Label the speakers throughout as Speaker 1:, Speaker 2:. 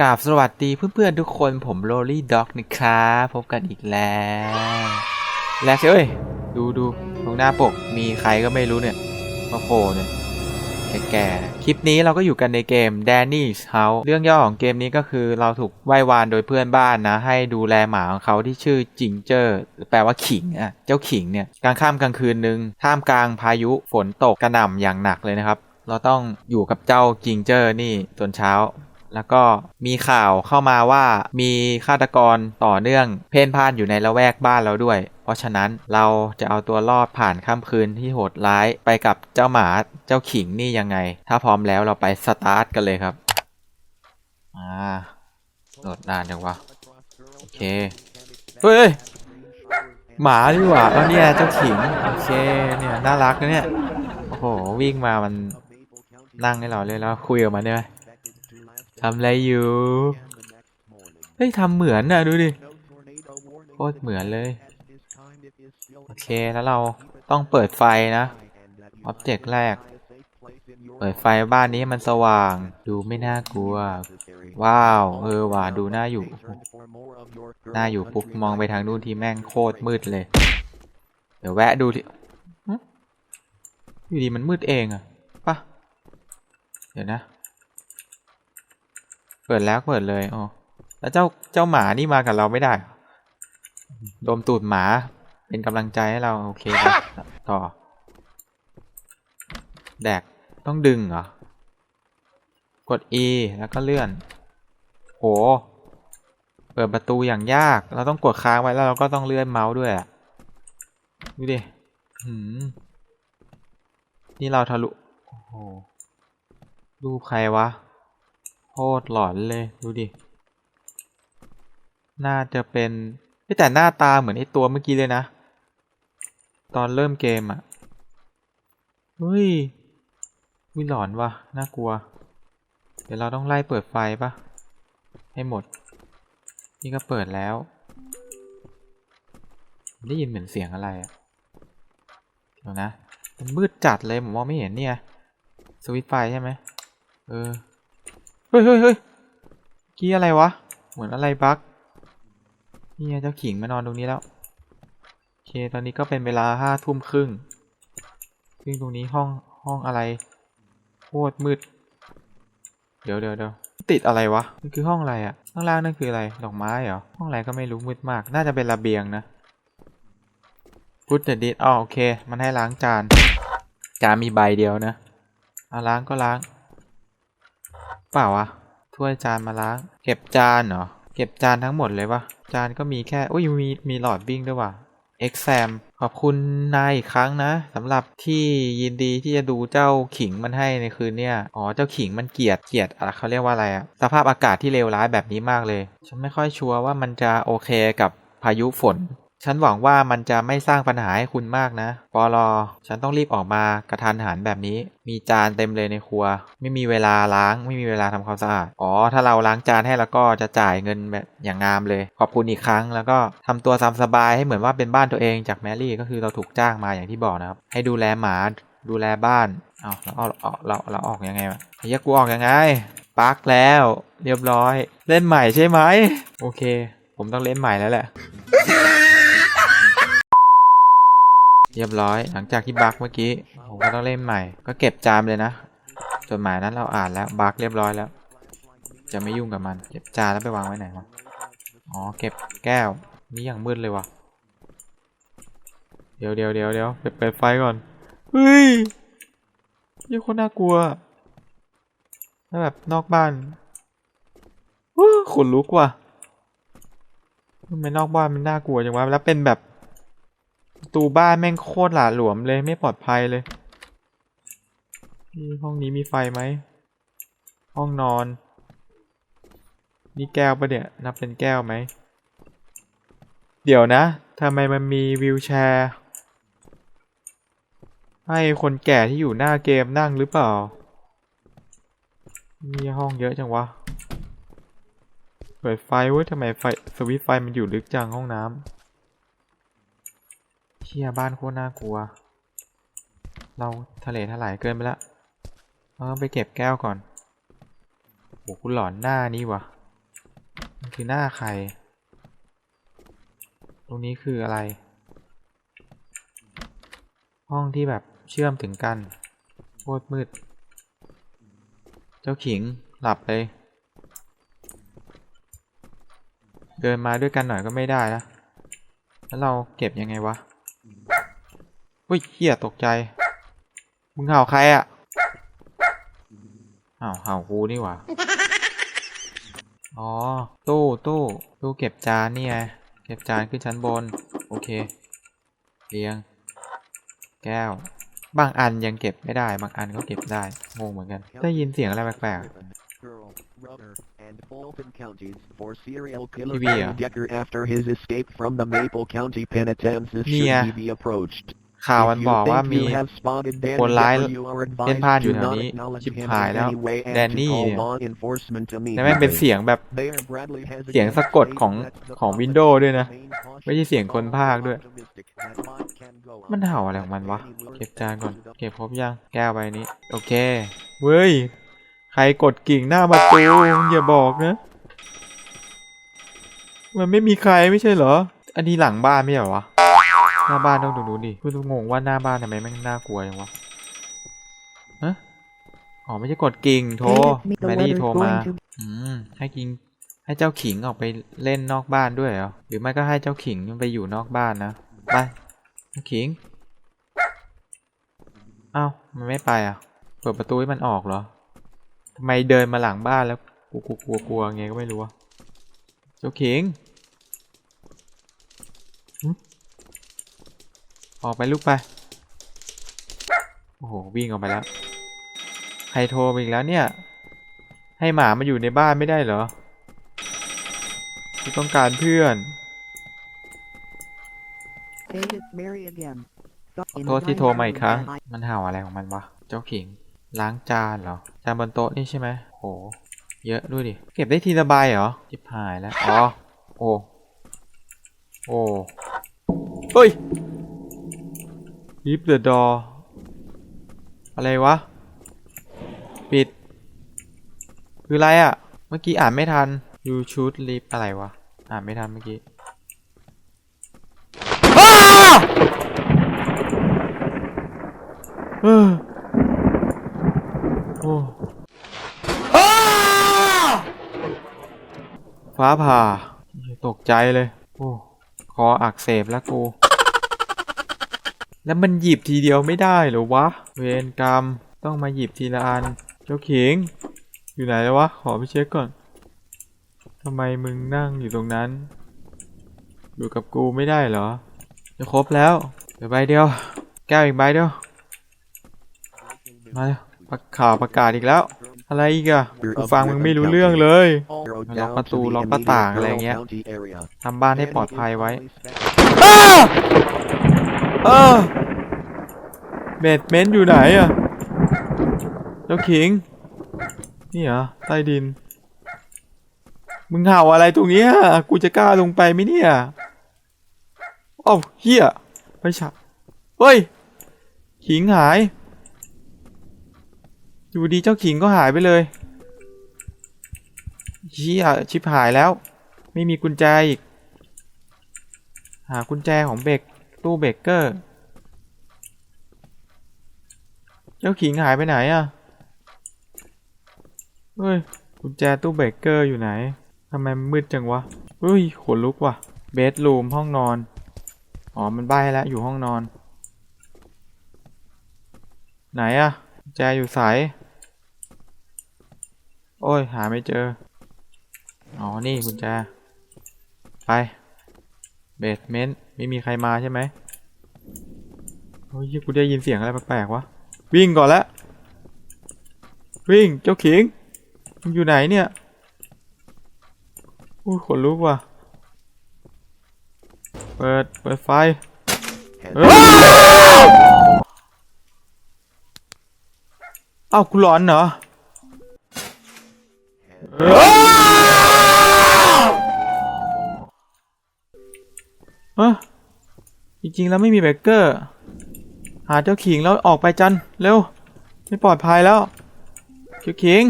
Speaker 1: กราบสวัสดีเพื่อนๆทุกคนผมโรลี่ด็อกนะครับพบกันอีกแล้ว แล้วเอ้ย ดูดูตรงหน้าปกมีใครก็ไม่รู้เนี่ยมาโผล่เนี่ยแก่ๆคลิปนี้เราก็อยู่กันในเกม Danny's House เรื่องย่อของเกมนี้ก็คือเราถูกไหว้วานโดยเพื่อนบ้านนะ ให้ดูแลหมาของเขาที่ชื่อจิงเจอร์แปลว่าขิงอะเจ้าขิงเนี่ยกลางค่ำกลางคืนนึงท่ามกลางพายุฝนตกกระหน่ำอย่างหนักเลยนะครับ เราต้องอยู่กับเจ้าจิงเจอร์นี่จนเช้า แล้วก็มีข่าวเข้ามาว่ามีฆาตกรต่อเนื่อง เพ่นพ่านอยู่ในละแวกบ้านเราด้วย เพราะฉะนั้นเราจะเอาตัวรอดผ่านค่ำคืนที่โหดร้ายไปกับเจ้าหมาเจ้าขิงนี่ยังไง ถ้าพร้อมแล้วเราไปสตาร์ทกันเลยครับอ่าโหลดนานจังวะโอเคเฮ้ยหมาดีกว่าแล้วเนี่ยเจ้าขิงโอเคเนี่ยน่ารักนะเนี่ยโอ้โหวิ่งมามันนั่งให้เราเลยแล้วคุยกับมันได้ไหม ทำอะไรอยู่เฮ้ยทำเหมือนน่ะดูดิโคตรเหมือนเลย โอเคแล้วเราต้องเปิดไฟนะอ็อบเจกต์แรก เปิดไฟบ้านนี้มันสว่าง ดูไม่น่ากลัว ว้าว เออว่ะดูน่าอยู่ น่าอยู่ปุ๊บมองไปทางนู้นทีแม่งโคตรมืดเลย เดี๋ยวแวะดูทีหึอยู่ดีมันมืดเองอะปะเดี๋ยวนะ เปิดแล้วเปิดเลยอ๋อแล้วเจ้าเจ้าหมานี่มากับเราไม่ได้เหรอดมตูดหมา เป็นกำลังใจให้เราโอเคต่อ แดกต้องดึงเหรอ กด E แล้วก็เลื่อน โห เปิดประตูอย่างยาก เราต้องกดค้างไว้แล้วเราก็ต้องเลื่อนเมาส์ด้วยอะดูดิหืมนี่เราทะลุ โอ้โหรูปใครวะ โคตรหลอนเลยดูดิ น่าจะเป็นเฮ้ยแต่หน้าตาเหมือนไอตัวเมื่อกี้เลยนะ ตอนเริ่มเกมอะ่ะ เฮ้ยวิหลอนวะน่ากลัว เดี๋ยวเราต้องไล่เปิดไฟปะให้หมด นี่ก็เปิดแล้ว ได้ยินเหมือนเสียงอะไรอะ่ะเดี๋ยวนะ มันมืดจัดเลยผมมองไม่เห็นเนี่ย สวิตไฟใช่ไหมเออ ฮ้ยเฮ้ยเฮ้ยกี้อะไรวะ เหมือนอะไรบั๊กนี่เจ้าขิงมานอนตรงนี้แล้ว โอเค ตอนนี้ก็เป็นเวลาห้าทุ่มครึ่ง ซึ่งตรงนี้ห้องห้องอะไร โคตรมืด เดี๋ยวเดี๋ยวเดี๋ยวติดอะไรวะ มันคือห้องอะไรอะข้างล่างนั่นคืออะไร ดอกไม้เหรอ ห้องอะไรก็ไม่รู้มืดมาก น่าจะเป็นระเบียงนะพุทธดิอ๋อโอเค มันให้ล้างจาน จานมีใบเดียวนะเอาล้างก็ล้าง เปล่าวะถ้วยจานมาล้างเก็บจานเหรอ เก็บจานทั้งหมดเลยวะจานก็มีแค่ อุ้ยมีมีหลอดบิ้งด้วยว่ะ exam ขอบคุณนายอีกครั้งนะสำหรับที่ยินดีที่จะดูเจ้าขิงมันให้ในคืนเนี้ยอ๋อเจ้าขิงมันเกลียดเกลียดอะไรเขาเรียกว่าอะไรอะสภาพอากาศที่เลวร้ายแบบนี้มากเลย ฉันไม่ค่อยชัวร์ว่ามันจะโอเคกับพายุฝน ฉันหวังว่ามันจะไม่สร้างปัญหาให้คุณมากนะ ปอลอ ฉันต้องรีบออกมากระทันหันแบบนี้ มีจานเต็มเลยในครัว ไม่มีเวลาล้าง ไม่มีเวลาทำความสะอาด อ๋อ ถ้าเราล้างจานให้แล้วก็จะจ่ายเงินแบบอย่างงามเลย ขอบคุณอีกครั้ง แล้วก็ทำตัวสบายให้เหมือนว่าเป็นบ้านตัวเองจากแมรี่ก็คือเราถูกจ้างมาอย่างที่บอกนะครับ ให้ดูแลหมา ดูแลบ้าน เอาเราเอาเราเราเราออกยังไงวะไอ้ยักกูออกยังไงปักแล้ว เรียบร้อย เล่นใหม่ใช่ไหม โอเค ผมต้องเล่นใหม่แล้วแหละ เรียบร้อย หลังจากที่บักเมื่อกี้ ผมก็ต้องเล่นใหม่ ก็เก็บจานเลยนะ จดหมายนั้นเราอ่านแล้วบักเรียบร้อยแล้ว จะไม่ยุ่งกับมัน เก็บจานแล้วไปวางไว้ไหนวะ อ๋อ เก็บแก้ว นี่ยังมืดเลยวะเดี๋ยวเดี๋ยวเดี๋ยวเดี๋ยวเปิดไฟก่อน เฮ้ยยี่คนน่ากลัวแล้วแบบนอกบ้านขนลุกว่ะทำไมนอกบ้านมันน่ากลัวจังวะ แล้วเป็นแบบ ตูบ้านแม่งโคตรหลาหลวมเลยไม่ปลอดภัยเลยนี่ห้องนี้มีไฟไหม ห้องนอน นี่แก้วปะเนี่ย นับเป็นแก้วไหม เดี๋ยวนะทำไมมันมีวิวแชร์ ให้คนแก่ที่อยู่หน้าเกมนั่งหรือเปล่า นี่ห้องเยอะจังวะ เปิดไฟเว้ยทำไมไฟสวิตไฟมันอยู่ลึกจังห้องน้ำ เชี่ยบ้านโคตรน่ากลัว เราทะเลถลายเกินไปละเราต้องไปเก็บแก้วก่อนโหคุณหลอนหน้านี่วะคือหน้าใคร ตรงนี้คืออะไร ห้องที่แบบเชื่อมถึงกันโคตรมืด เจ้าขิงหลับเลย เดินมาด้วยกันหน่อยก็ไม่ได้นะแล้วเราเก็บยังไงวะ อุ้ยเหี้ยตกใจ มึงเห่าใครอะ่ะอ้าวเห่ากูนี่หว่า อ๋อ ตู้ตู้ตู้เก็บจานนี่ไง เก็บจานขึ้นชั้นบน โอเค เรียง แก้ว บางอันยังเก็บไม่ได้ บางอันก็เก็บได้ งงเหมือนกัน ได้ยินเสียงอะไรแปลก
Speaker 2: Girl, brother, and Fulton counties for serial killer
Speaker 1: TV à?
Speaker 2: Gary Decker after his escape from the Maple County Penitentiary
Speaker 1: Mia.
Speaker 2: should he be approached.
Speaker 1: ๆข่าวมัน
Speaker 2: If you
Speaker 1: บอกว่า
Speaker 2: think
Speaker 1: มี
Speaker 2: you have spotted Danny
Speaker 1: คนร้าย
Speaker 2: Decker, you are
Speaker 1: เล่น
Speaker 2: advised
Speaker 1: พลาดอยู่
Speaker 2: to
Speaker 1: แถว
Speaker 2: not
Speaker 1: นี้
Speaker 2: acknowledge
Speaker 1: ชิบ
Speaker 2: him
Speaker 1: หาย
Speaker 2: in
Speaker 1: แล้ว
Speaker 2: any way
Speaker 1: แด
Speaker 2: and
Speaker 1: น
Speaker 2: to
Speaker 1: นี่
Speaker 2: call
Speaker 1: เนี่ย
Speaker 2: law enforcement
Speaker 1: แล้วแม่งเป็น
Speaker 2: immediately.
Speaker 1: เสียงแบบ
Speaker 2: Mayor Bradley has
Speaker 1: เสียง
Speaker 2: again
Speaker 1: สะกดของ
Speaker 2: stated that the
Speaker 1: ของ
Speaker 2: public
Speaker 1: Windows ด้วยนะ
Speaker 2: remain cautious
Speaker 1: ไม่ใช่เสียงคนพากย์ด้วย
Speaker 2: optimistic that life can go on.
Speaker 1: มันเห่าอะไรของมันวะ
Speaker 2: Danny will
Speaker 1: เก็บจานก่อน เก็บครบยัง แก้วใบนี้ โอเค เว้ย ใครกดกิ่งหน้าประตูอย่าบอกนะ มันไม่มีใครไม่ใช่เหรอ อันนี้หลังบ้านไม่ใช่เหรอวะ หน้าบ้านต้องดูดูดิกูงงว่าหน้าบ้านทำไมแม่งน่ากลัวอย่างวะฮะอ๋อไม่ใช่กดกิ่งโทรแมรี่โทรมา อืมให้กิงให้เจ้าขิงออกไปเล่นนอกบ้านด้วยเหรอหรือไม่ก็ให้เจ้าขิงมันไปอยู่นอกบ้านนะไปเจ้าขิงเอ้ามันไม่ไปอะเปิดประตูให้มันออกเหรอทำไมเดินมาหลังบ้านแล้วกูกลัวกลัวกลัวไงก็ไม่รู้อะเจ้าขิง ออกไปลูกไป โอ้โห วิ่งออกไปแล้ว ใครโทรมาอีกแล้วเนี่ย ให้หมามาอยู่ในบ้านไม่ได้เหรอกูต้องการเพื่อน
Speaker 3: Hey, it's Mary again.
Speaker 1: ขอโทษที่โทรมาอีกครั้ง มันเห่าอะไรของมันวะ เจ้าขิง ล้างจานเหรอ จานบนโต๊ะนี่ใช่ไหมโห เยอะด้วยดิ เก็บได้ทีละใบเหรอจิบหายแล้ว อ๋อ โอ้ โอ้ เฮ้ย Leave the door อะไรวะ ปิด คืออะไรอะ่ะ เมื่อกี้อ่านไม่ทัน you should leave อะไรวะ อ่านไม่ทันเมื่อกี้อ้าเออโอ้อ้าฟ้าผ่า ตกใจเลย โอ้ คออักเสบแล้วกู แล้วมันหยิบทีเดียวไม่ได้หรอวะ เวรกรรมต้องมาหยิบทีละอัน เจ้าขิง อยู่ไหนแล้ววะ ขอไปเช็คก่อนทำไมมึงนั่งอยู่ตรงนั้น อยู่กับกูไม่ได้เหรอ จะครบแล้ว เดี๋ยวใบเดียว แก้วอีกใบเดียว มาเลยประข่าวประกาศอีกแล้ว อะไรอีกอะกูฟังมึงไม่รู้เรื่องเลยล็อกประตูล็อกหน้าต่างอะไรเงี้ยทำบ้านให้ปลอดภัยไว้ เออเบดเมนต์อยู่ไหนอะเจ้าขิง นี่เหรอ ใต้ดิน มึงเห่าอะไรตรงเนี้ยกูจะกล้าลงไปไหมเนี่ยอ้าวเฮียไปฉะเฮ้ย ขิงหาย อยู่ดีเจ้าขิงก็หายไปเลยเฮียชิบหายแล้ว ไม่มีกุญแจอีก หากุญแจของเบก ตู้เบเกอร์ เจ้าขิงหายไปไหนอะเฮ้ย กุญแจตู้เบเกอร์อยู่ไหน ทำไมมืดจังวะเฮ้ยขนลุกว่ะ เบดรูมห้องนอน อ๋อ มันใบ้แล้วอยู่ห้องนอน ไหนอะกุญแจอยู่สาย โอ้ย หาไม่เจอ อ๋อ นี่กุญแจ ไป บสเมนต์ไม่มีใครมาใช่ไหมโอ้ยกูได้ยินเสียงอะไรแปลกๆวะ วิ่งก่อนละ วิ่งเจ้าขิงมึงอยู่ไหนเนี่ยอู้ขนลุกว่ะ เปิด เปิดไฟเอ้ยเอ้ากูหลอนเหรอ เอ้ย เอ้ยจริงๆแล้วไม่มีเบเกอร์ หาเจ้าขิงแล้วออกไปจันเร็ว ไม่ปลอดภัยแล้ว เจ้าขิง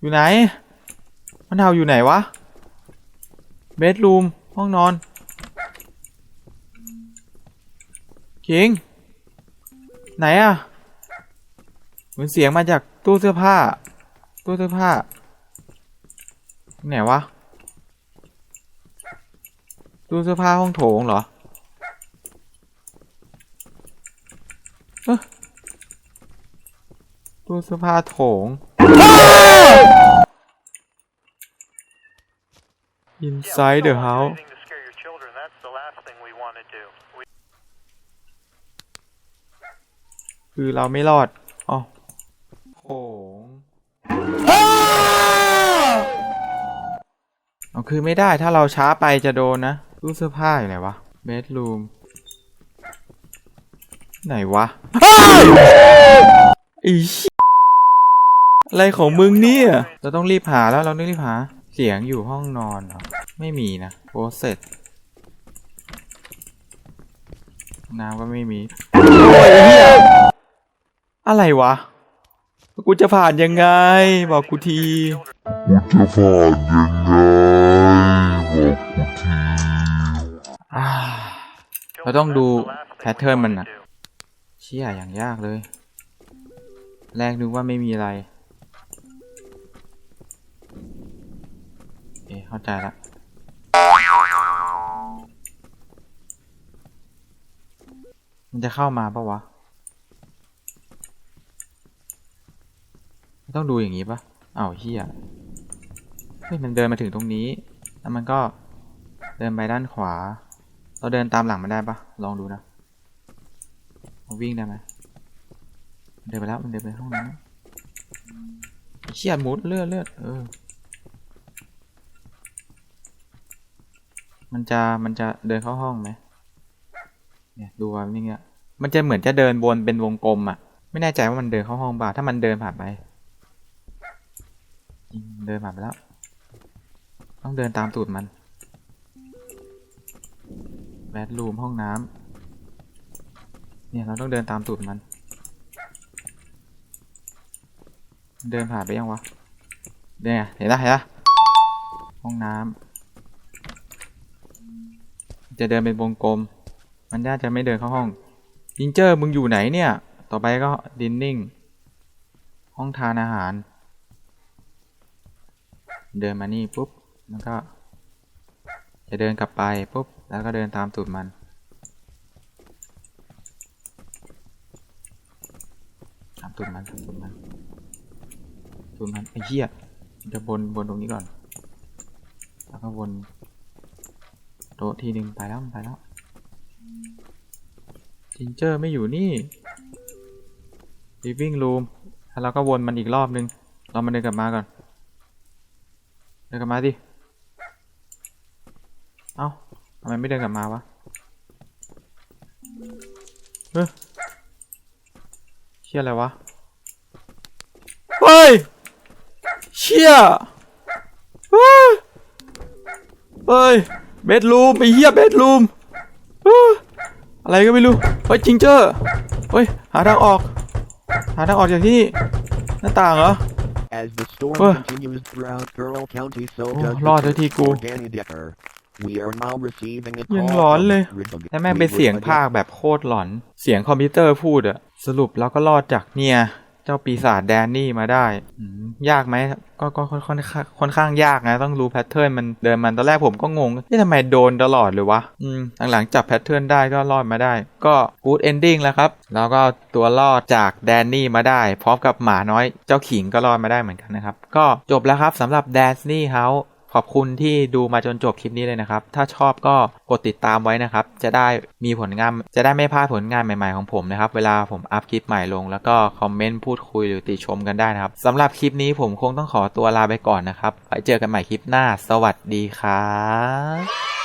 Speaker 1: อยู่ไหนมะนาอยู่ไหนวะ เบดรูม ห้องนอนคิง ไหนอะเหมือนเสียงมาจากตู้เสื้อผ้า ตู้เสื้อผ้า ไหนวะ ตู้เสื้อผ้าห้องโถงเหรอเอ๊ะตู้เสื้อผ้าโถง Inside the house
Speaker 4: Anything to scare your children, that's the last thing we want to do. We
Speaker 1: คือเราไม่รอดอ๋อโถงเอาคือไม่ได้ถ้าเราช้าไปจะโดนนะ ตู้เสื้อผ้าอยู่ไหนวะเบดรูมไหนวะอีอะไรของมึงเนี่ย เราต้องรีบหาแล้วเราต้องรีบหา เสียงอยู่ห้องนอนเหรอไม่มีนะโพสเสร็จน้ำก็ไม่มี โอ้ยเฮียอะไรวะ กูจะผ่านยังไง บอกกูที
Speaker 5: จะผ่านยังไง
Speaker 1: เราต้องดูแพทเทิร์นมัน
Speaker 4: wanna
Speaker 1: อะเชี่ยอย่างยากเลย แรกนึกว่าไม่มีอะไรเอ๊ะเข้าใจละมันจะเข้ามาปะวะ ต้องดูอย่างนี้ปะอ้าวเฮียเฮ้ยมันเดินมาถึงตรงนี้ แล้วมันก็เดินไปด้านขวา เราเดินตามหลังมันได้ปะลองดูนะวิ่งได้ไหมเดินไปแล้วมันเดินไปห้องนั้นเชี่ยมุดเลือดเลือดเออ มันจะมันจะเดินเข้าห้องไหมเนี่ยดูว่านี่เงี้ยมันจะเหมือนจะเดินวนเป็นวงกลมอะ ไม่แน่ใจว่ามันเดินเข้าห้องบ่าถ้ามันเดินผ่านไปเดินผ่านไปแล้ว ต้องเดินตามตูดมัน แบดรูมห้องน้ำเนี่ยเราต้องเดินตามตูดมัน เดินผ่านไปยังวะเนี่ยเห็นละเห็นละห้องน้ำจะเดินเป็นวงกลม มันน่าจะไม่เดินเข้าห้องจิงเจอร์มึงอยู่ไหนเนี่ย ต่อไปก็ดินนิ่ง ห้องทานอาหาร เดินมานี่ปุ๊บ มันก็ จะเดินกลับไปปุ๊บแล้วก็เดินตามตูดมัน ตามตูดมันตามตูดมันตูดมันไอ้เหี้ยจะบนบนตรงนี้ก่อน แล้วก็วนโต๊ะทีหนึ่งไปแล้วไปแล้วจินเจอร์ไม่อยู่นี่ living room แล้วเราก็วนมันอีกรอบนึง เรามาเดินกลับมาก่อน เดินกลับมาดิ เอ้าทำไมไม่เดินกลับมาวะเฮ้ยเชี่ยอะไรวะ เฮ้ย เชี่ยเฮ้ย เฮ้ย เบดรูมไอ้เหี้ยเบดรูมเฮ้ยอะไรก็ไม่รู้ เฮ้ยจิงเจอร์เฮ้ย หาทางออก หาทางออกจากที่นี่หน้าต่างเหรอ
Speaker 2: As the storm
Speaker 1: Ugh.
Speaker 2: continues throughout Carroll County, so
Speaker 1: Oh,
Speaker 2: does the
Speaker 1: Lord,
Speaker 2: search
Speaker 1: that he
Speaker 2: for
Speaker 1: cool.
Speaker 2: Danny Decker. We are now receiving a
Speaker 1: ยัง
Speaker 2: call
Speaker 1: หลอน
Speaker 2: from
Speaker 1: เลย
Speaker 2: Ridley.
Speaker 1: และแม่ง
Speaker 2: We
Speaker 1: เป็น
Speaker 2: would
Speaker 1: เสียง
Speaker 2: like
Speaker 1: ภาคแบบโคตรหลอน เสียงคอมพิวเตอร์พูดอะสรุปเราก็รอดจากเนี่ย เจ้าปีศาจแดนนี่มาได้อืมยากไหมก็ก็ค่อนค่อนข้างค่อนข้างยากนะ ต้องรู้แพทเทิร์นมันเดินมันตอนแรกผมก็งงนี่ทำไมโดนตลอดเลยวะอืมหลังๆจับแพทเทิร์นได้ก็รอดมาได้ ก็กูดเอนดิ้งแล้วครับ แล้วก็เอาตัวรอดจากแดนนี่มาได้ พร้อมกับหมาน้อยเจ้าขิงก็รอดมาได้เหมือนกันนะครับ ก็จบแล้วครับสำหรับแดนนี่เฮา ขอบคุณที่ดูมาจนจบคลิปนี้เลยนะครับ ถ้าชอบก็กดติดตามไว้นะครับ จะได้มีผลงาน จะได้ไม่พลาดผลงานใหม่ๆของผมนะครับ เวลาผมอัพคลิปใหม่ลง แล้วก็คอมเมนต์พูดคุยหรือติชมกันได้นะครับสำหรับคลิปนี้ผมคงต้องขอตัวลาไปก่อนนะครับไว้เจอกันใหม่คลิปหน้า สวัสดีครับ